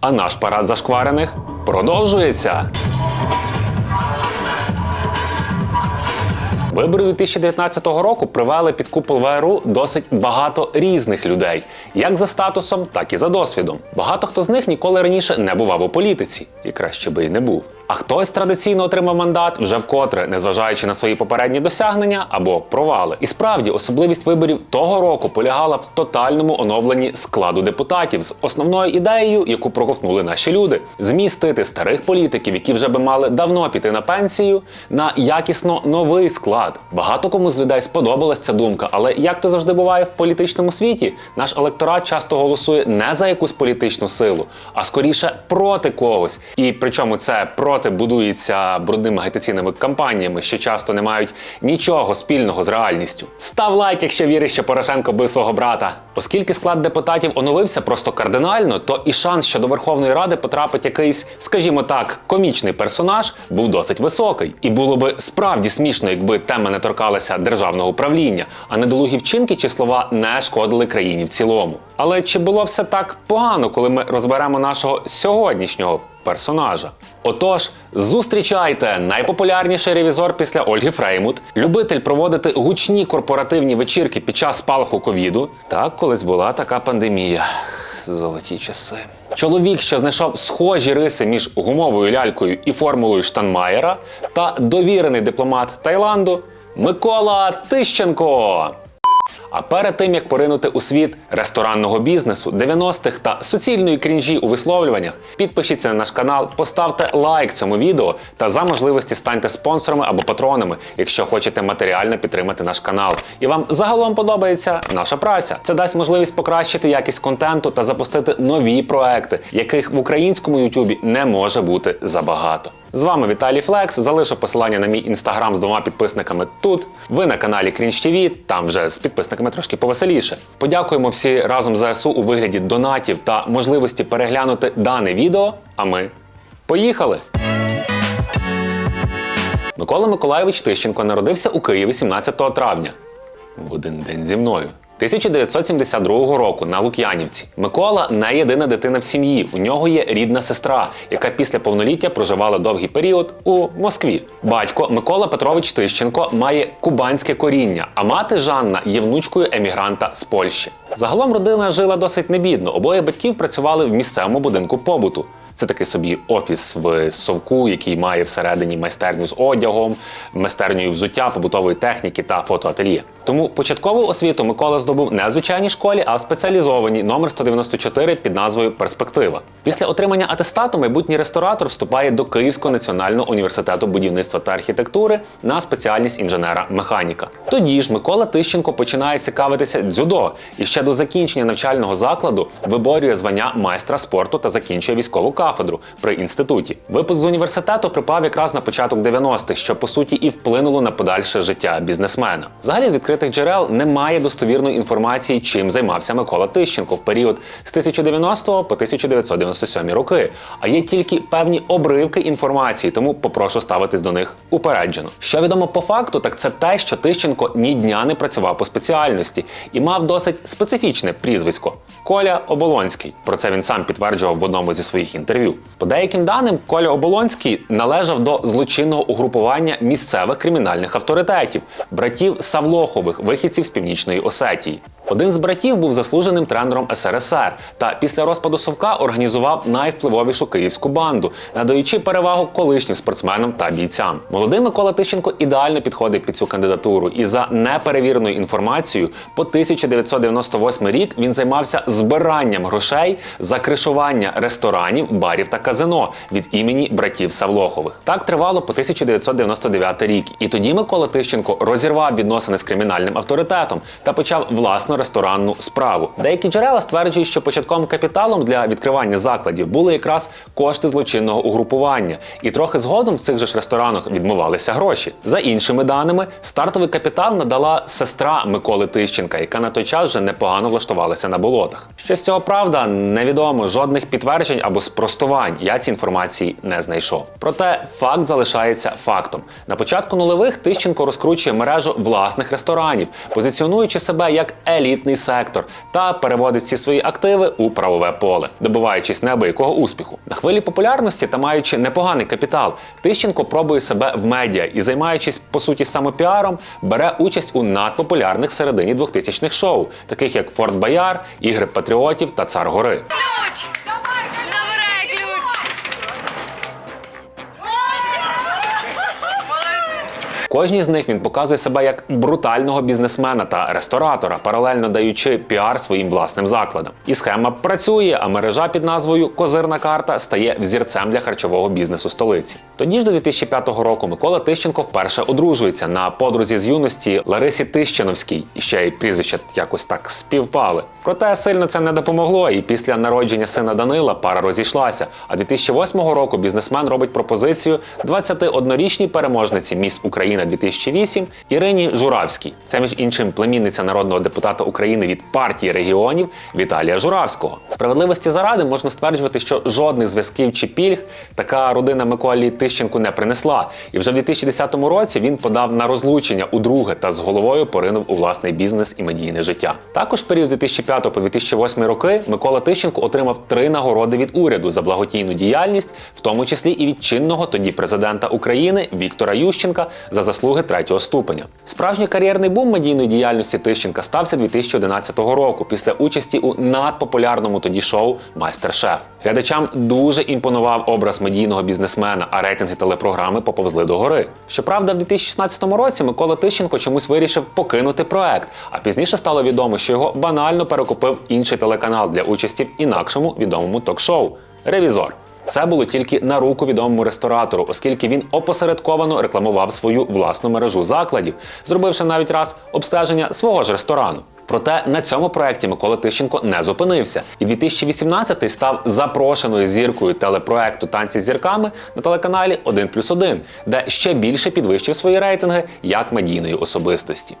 А наш парад зашкварених продовжується. Вибори 2019 року привели під купол ВРУ досить багато різних людей, як за статусом, так і за досвідом. Багато хто з них ніколи раніше не бував у політиці, і краще би й не був. А хтось традиційно отримав мандат вже вкотре, незважаючи на свої попередні досягнення або провали. І справді особливість виборів того року полягала в тотальному оновленні складу депутатів з основною ідеєю, яку проковтнули наші люди: змістити старих політиків, які вже би мали давно піти на пенсію, на якісно новий склад. Багато кому з людей сподобалась ця думка, але як то завжди буває в політичному світі, наш електорат часто голосує не за якусь політичну силу, а скоріше проти когось. І причому це проти будується брудними агітаційними кампаніями, що часто не мають нічого спільного з реальністю. Став лайк, якщо віриш, що Порошенко бив свого брата. Оскільки склад депутатів оновився просто кардинально, то і шанс, що до Верховної Ради потрапить якийсь, скажімо так, комічний персонаж, був досить високий. І було би справді смішно, якби тема не торкалася державного управління, а недолугі вчинки чи слова не шкодили країні в цілому. Але чи було все так погано, коли ми розберемо нашого сьогоднішнього персонажа? Отож, зустрічайте найпопулярніший ревізор після Ольги Фреймут, любитель проводити гучні корпоративні вечірки під час спалаху ковіду. Так, колись була така пандемія. Золоті часи. Чоловік, що знайшов схожі риси між гумовою лялькою і формулою Штанмаєра, та довірений дипломат Таїланду Микола Тищенко. А перед тим як поринути у світ ресторанного бізнесу, 90-х та суцільної крінжі у висловлюваннях, підпишіться на наш канал, поставте лайк цьому відео та за можливості станьте спонсорами або патронами, якщо хочете матеріально підтримати наш канал. І вам загалом подобається наша праця. Це дасть можливість покращити якість контенту та запустити нові проекти, яких в українському Ютубі не може бути забагато. З вами Віталій Флекс. Залишу посилання на мій інстаграм з двома підписниками тут. Ви на каналі Крінж ТВ, там вже з підписниками трошки повеселіше. Подякуємо всі разом ЗСУ у вигляді донатів та можливості переглянути дане відео. А ми поїхали! Микола Миколайович Тищенко народився у Києві 17 травня. В один день зі мною. 1972 року на Лук'янівці Микола не єдина дитина в сім'ї. У нього є рідна сестра, яка після повноліття проживала довгий період у Москві. Батько Микола Петрович Тищенко має кубанське коріння, а мати Жанна є внучкою емігранта з Польщі. Загалом родина жила досить небідно. Обоє батьків працювали в місцевому будинку побуту. Це такий собі офіс в совку, який має всередині майстерню з одягом, майстерню взуття, побутової техніки та фотоательє. Тому початкову освіту Микола здобув не в звичайній школі, а в спеціалізованій номер 194 під назвою Перспектива. Після отримання атестату майбутній ресторатор вступає до Київського національного університету будівництва та архітектури на спеціальність інженера-механіка. Тоді ж Микола Тищенко починає цікавитися дзюдо і ще до закінчення навчального закладу виборює звання майстра спорту та закінчує військову кафедру при інституті. Випуск з університету припав якраз на початок 90-х, що по суті і вплинуло на подальше життя бізнесмена. Взагалі з відкритих джерел немає достовірної інформації, чим займався Микола Тищенко в період з 1990 по 1997 роки. А є тільки певні обривки інформації, тому попрошу ставитись до них упереджено. Що відомо по факту, так це те, що Тищенко ні дня не працював по спеціальності і мав досить специфічне прізвисько Коля Оболонський. Про це він сам підтверджував в одному зі своїх інтерв'ю. По деяким даним, Коля Оболонський належав до злочинного угрупування місцевих кримінальних авторитетів, братів Савлохових, вихідців з північної Осетії. Один з братів був заслуженим тренером СРСР та після розпаду Совка організував найвпливовішу київську банду, надаючи перевагу колишнім спортсменам та бійцям. Молодий Микола Тищенко ідеально підходить під цю кандидатуру, і за неперевіреною інформацією, по 1998 рік він займався збиранням грошей за кришування ресторанів, барів та казино від імені братів Савлохових. Так тривало по 1999 рік. І тоді Микола Тищенко розірвав відносини з кримінальним авторитетом та почав власну ресторанну справу. Деякі джерела стверджують, що початковим капіталом для відкривання закладів були якраз кошти злочинного угрупування, і трохи згодом в цих же ж ресторанах відмивалися гроші. За іншими даними, стартовий капітал надала сестра Миколи Тищенка, яка на той час вже непогано влаштувалася на болотах. Що з цього правда, невідомо жодних підтверджень або спростувань. Я ці інформації не знайшов. Проте факт залишається фактом. На початку нульових Тищенко розкручує мережу власних ресторанів, позиціонуючи себе як елітний сектор та переводить всі свої активи у правове поле, добиваючись неабиякого успіху. На хвилі популярності та маючи непоганий капітал, Тищенко пробує себе в медіа і, займаючись по суті самопіаром, бере участь у надпопулярних всередині 2000-х шоу, таких як Форт Бояр, Ігри Патріотів та Цар Гори. Ключ! Кожній з них він показує себе як брутального бізнесмена та ресторатора, паралельно даючи піар своїм власним закладам. І схема працює, а мережа під назвою Козирна карта стає взірцем для харчового бізнесу столиці. Тоді ж до 2005 року Микола Тищенко вперше одружується на подрузі з юності Ларисі Тищеновській, і ще й прізвища якось так співпали. Проте сильно це не допомогло, і після народження сина Данила пара розійшлася. А 2008 року бізнесмен робить пропозицію 21-річній переможниці Міс Україна 2008 Ірині Журавській. Це між іншим племінниця народного депутата України від партії регіонів Віталія Журавського. Справедливості заради можна стверджувати, що жодних зв'язків чи пільг така родина Миколі Тищенку не принесла. І вже в 2010 році він подав на розлучення у друге та з головою поринув у власний бізнес і медійне життя. Також в період з 2005 по 2008 роки Микола Тищенко отримав три нагороди від уряду за благодійну діяльність, в тому числі і від чинного тоді президента України Віктора Ющенка за заслуги третього ступеня. Справжній кар'єрний бум медійної діяльності Тищенка стався 2011 року після участі у надпопулярному тоді шоу Майстер-шеф. Глядачам дуже імпонував образ медійного бізнесмена, а рейтинги телепрограми поповзли до гори. Щоправда, в 2016 році Микола Тищенко чомусь вирішив покинути проект, а пізніше стало відомо, що його банально перекупив інший телеканал для участі в інакшому відомому ток-шоу Ревізор. Це було тільки на руку відомому ресторатору, оскільки він опосередковано рекламував свою власну мережу закладів, зробивши навіть раз обстеження свого ж ресторану. Проте на цьому проекті Микола Тищенко не зупинився, і 2018 став запрошеною зіркою телепроекту Танці з зірками на телеканалі 1 плюс 1, де ще більше підвищив свої рейтинги як медійної особистості.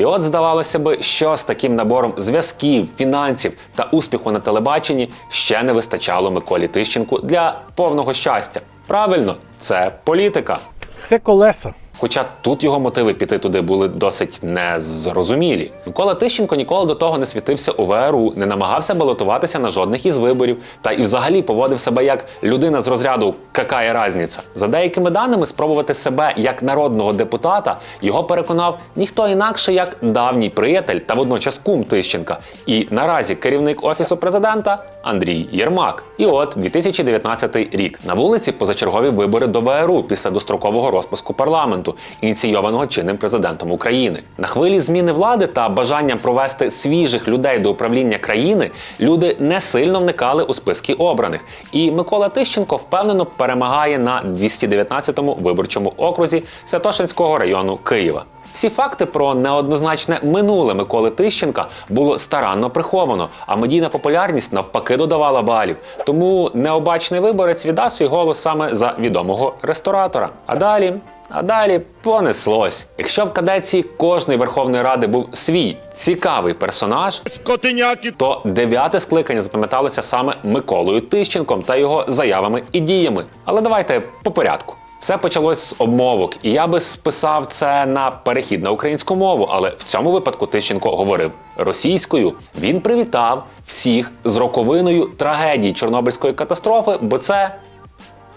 І от здавалося би, що з таким набором зв'язків, фінансів та успіху на телебаченні ще не вистачало Миколі Тищенку для повного щастя. Правильно, це політика. Це колеса. Хоча тут його мотиви піти туди були досить незрозумілі. Микола Тищенко ніколи до того не світився у ВРУ, не намагався балотуватися на жодних із виборів, та і взагалі поводив себе як людина з розряду «какая разниця». За деякими даними, спробувати себе як народного депутата його переконав ніхто інакше, як давній приятель та водночас кум Тищенка. І наразі керівник офісу президента Андрій Єрмак. І от 2019 рік на вулиці позачергові вибори до ВРУ після дострокового розпуску парламенту, ініційованого чинним президентом України. На хвилі зміни влади та бажання провести свіжих людей до управління країни люди не сильно вникали у списки обраних. І Микола Тищенко впевнено перемагає на 219-му виборчому окрузі Святошинського району Києва. Всі факти про неоднозначне минуле Миколи Тищенка було старанно приховано, а медійна популярність навпаки додавала балів. Тому необачний виборець віддав свій голос саме за відомого ресторатора. А далі. А далі понеслось. Якщо в кадеції кожної Верховної Ради був свій цікавий персонаж, Скотиняки. то дев'яте скликання запам'яталося саме Миколою Тищенком та його заявами і діями. Але давайте по порядку. Все почалось з обмовок, і я би списав це на перехід на українську мову, але в цьому випадку Тищенко говорив російською. Він привітав всіх з роковиною трагедії Чорнобильської катастрофи, бо це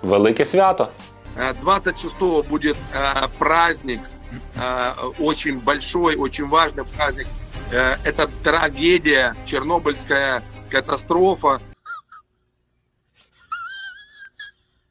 велике свято. Э, 26 будет э, праздник, э, очень большой, очень важный праздник. Э, это трагедия, Чернобыльская катастрофа.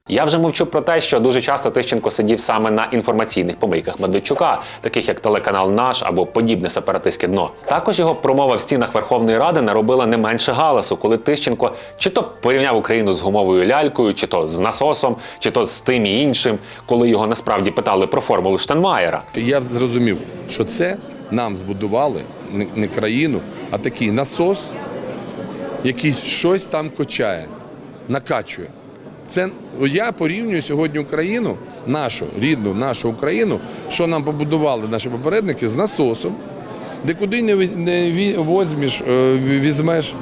Я вже мовчу про те, що дуже часто Тищенко сидів саме на інформаційних помийках Медведчука, таких як телеканал Наш або подібне сепаратистське дно. Також його промова в стінах Верховної Ради наробила не менше галасу, коли Тищенко чи то порівняв Україну з гумовою лялькою, чи то з насосом, чи то з тим і іншим, коли його насправді питали про формулу Штенмаєра. Я зрозумів, що це нам збудували не країну, а такий насос, який щось там качає, накачує. Це я порівнюю сьогодні Україну, нашу рідну, нашу Україну, що нам побудували наші попередники з насосом, де куди не, возьмеш, е, візьмеш,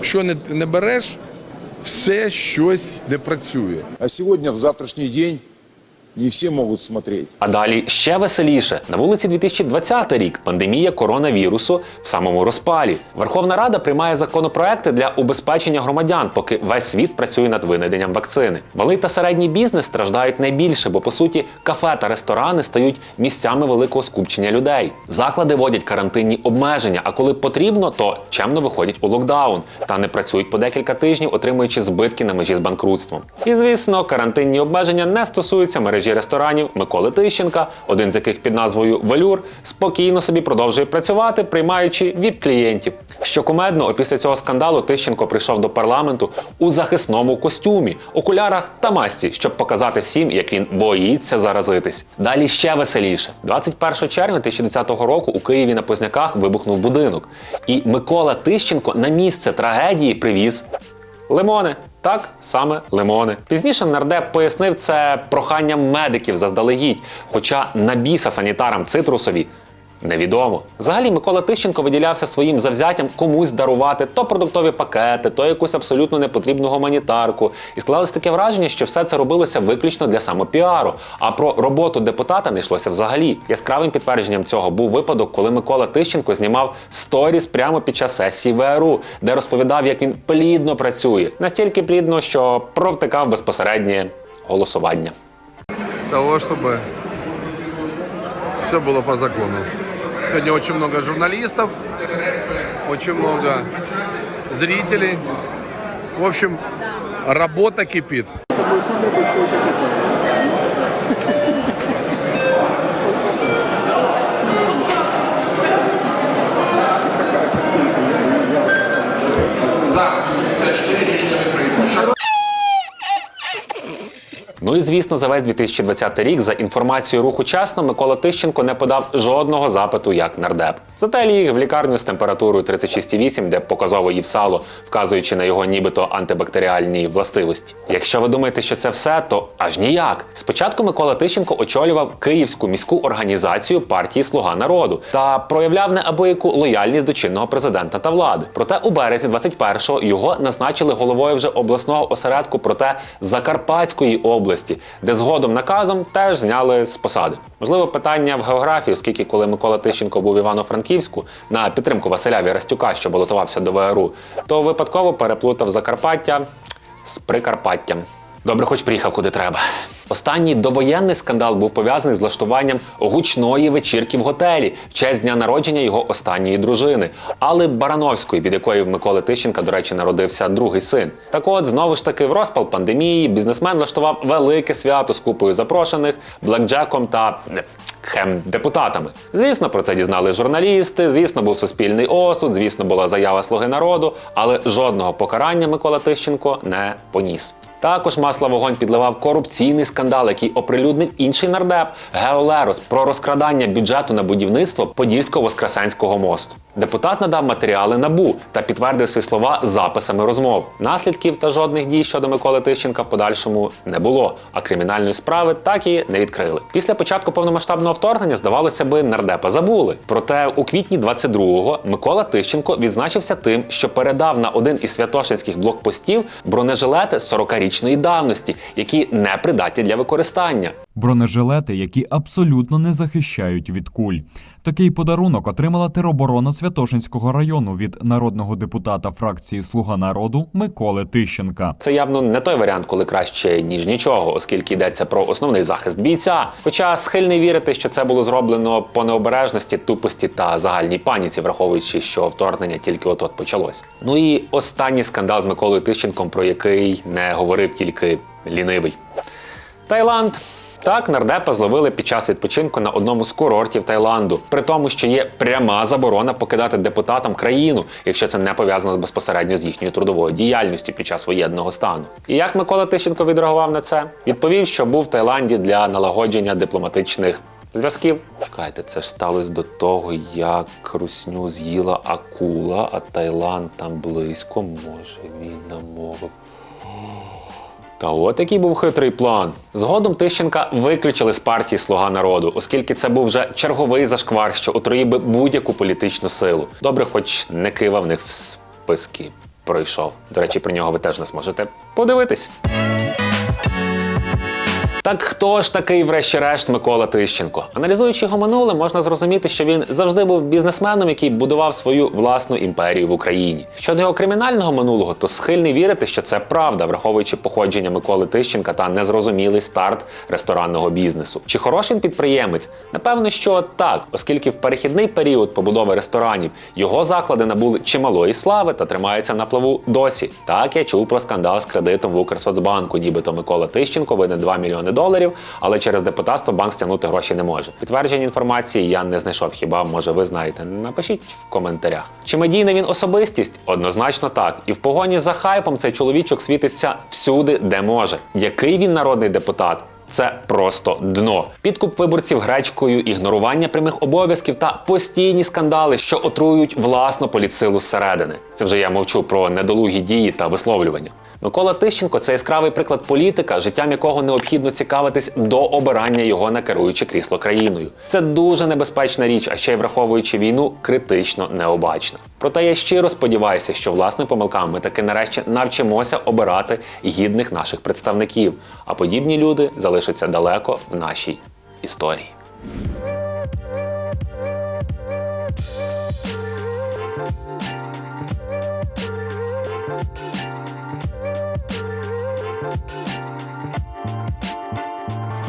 що не береш, все щось не працює. А сьогодні в завтрашній день, не все могут смотреть. А далі ще веселіше. На вулиці 2020 рік пандемія коронавірусу в самому розпалі. Верховна Рада приймає законопроекти для убезпечення громадян, поки весь світ працює над винайденням вакцини. Малий та середній бізнес страждають найбільше, бо по суті кафе та ресторани стають місцями великого скупчення людей. Заклади вводять карантинні обмеження, а коли потрібно, то чемно виходять у локдаун та не працюють по декілька тижнів, отримуючи збитки на межі з банкрутством. І звісно, карантинні обмеження не стосуються мережі ресторанів Миколи Тищенка, один з яких під назвою Велюр спокійно собі продовжує працювати, приймаючи віп-клієнтів. Що кумедно, опісля цього скандалу Тищенко прийшов до парламенту у захисному костюмі, окулярах та масці, щоб показати всім, як він боїться заразитись. Далі ще веселіше. 21 червня 2010 року у Києві на Позняках вибухнув будинок, і Микола Тищенко на місце трагедії привіз Лимони. Так, саме лимони. Пізніше нардеп пояснив це проханням медиків заздалегідь, хоча на біса санітарам цитрусові невідомо. Взагалі, Микола Тищенко виділявся своїм завзяттям комусь дарувати то продуктові пакети, то якусь абсолютно непотрібну гуманітарку. І склалось таке враження, що все це робилося виключно для самопіару. А про роботу депутата не йшлося взагалі. Яскравим підтвердженням цього був випадок, коли Микола Тищенко знімав сторіс прямо під час сесії ВРУ, де розповідав, як він плідно працює. Настільки плідно, що провтикав безпосереднє голосування. Того, чтобы все было по закону. Сегодня очень много журналистов, очень много зрителей. В общем, работа кипит. Ну і звісно, за весь 2020 рік, за інформацією руху чесно, Микола Тищенко не подав жодного запиту як нардеп. Зате ліг в лікарню з температурою 36,8, де показово їв сало, вказуючи на його нібито антибактеріальні властивості. Якщо ви думаєте, що це все, то аж ніяк. Спочатку Микола Тищенко очолював Київську міську організацію партії Слуга народу та проявляв неабияку лояльність до чинного президента та влади. Проте у березні 21-го його назначили головою вже обласного осередку проте Закарпатської області, де згодом наказом теж зняли з посади. Можливо, питання в географії, оскільки коли Микола Тищенко був в Івано-Франківську на підтримку Василя Вірастюка, що балотувався до ВРУ, то випадково переплутав Закарпаття з Прикарпаттям. Добре, хоч приїхав куди треба. Останній довоєнний скандал був пов'язаний з влаштуванням гучної вечірки в готелі в честь дня народження його останньої дружини, Алли Барановської, від якої в Миколи Тищенка, до речі, народився другий син. Так от, знову ж таки, в розпал пандемії бізнесмен влаштував велике свято з купою запрошених, блекджеком та хем депутатами. Звісно, про це дізнали журналісти. Звісно, був суспільний осуд. Звісно, була заява слуги народу, але жодного покарання Микола Тищенко не поніс. Також масло в вогонь підливав корупційний скандал, який оприлюднив інший нардеп Геолерос про розкрадання бюджету на будівництво Подільсько-Воскресенського мосту. Депутат надав матеріали набу та підтвердив свої слова записами розмов. Наслідків та жодних дій щодо Миколи Тищенка в подальшому не було, а кримінальної справи так і не відкрили. Після початку повномасштабного вторгнення здавалося би, нардепа забули. Проте у квітні 22-го Микола Тищенко відзначився тим, що передав на один із святошинських блокпостів бронежилети 40-річної давності, які не придатні для використання. Бронежилети, які абсолютно не захищають від куль. Такий подарунок отримала тероборона Святошинського району від народного депутата фракції Слуга народу Миколи Тищенка. Це явно не той варіант, коли краще ніж нічого, оскільки йдеться про основний захист бійця. Хоча схильний вірити, що це було зроблено по необережності, тупості та загальній паніці, враховуючи, що вторгнення тільки от-от почалось. Ну і останній скандал з Миколою Тищенком, про який не говорив тільки лінивий. Таїланд. Так, нардепа зловили під час відпочинку на одному з курортів Таїланду, при тому, що є пряма заборона покидати депутатам країну, якщо це не пов'язано безпосередньо з їхньою трудовою діяльністю під час воєнного стану. І як Микола Тищенко відреагував на це? Відповів, що був в Таїланді для налагодження дипломатичних зв'язків. Чекайте, це ж сталося до того, як русню з'їла акула, а Таїланд там близько. Може він намовив. Та от який був хитрий план. Згодом Тищенка виключили з партії Слуга народу, оскільки це був вже черговий зашквар, що отруїв би будь-яку політичну силу. Добре, хоч не кива в них в списки пройшов. До речі, про нього ви теж не зможете подивитись. Так хто ж такий, врешті-решт, Микола Тищенко? Аналізуючи його минуле, можна зрозуміти, що він завжди був бізнесменом, який будував свою власну імперію в Україні. Щодо його кримінального минулого, то схильний вірити, що це правда, враховуючи походження Миколи Тищенка та незрозумілий старт ресторанного бізнесу. Чи хороший підприємець? Напевно, що так, оскільки в перехідний період побудови ресторанів його заклади набули чималої слави та тримаються на плаву досі. Так я чув про скандал з кредитом в Укрсоцбанку, нібито Микола Тищенко винен 2 мільйони доларів, але через депутатство банк стягнути гроші не може. Підтвердження інформації я не знайшов. Хіба може ви знаєте? Напишіть в коментарях. Чи медійна він особистість? Однозначно так. І в погоні за хайпом цей чоловічок світиться всюди, де може. Який він народний депутат? Це просто дно. Підкуп виборців гречкою, ігнорування прямих обов'язків та постійні скандали, що отруюють власну політсилу зсередини. Це вже я мовчу про недолугі дії та висловлювання. Микола Тищенко це яскравий приклад політика, життям якого необхідно цікавитись до обирання його на керуюче крісло країною. Це дуже небезпечна річ, а ще й враховуючи війну, критично необачна. Проте я щиро сподіваюся, що власними помилками ми таки нарешті навчимося обирати гідних наших представників, а подібні люди залишаться далеко в нашій історії.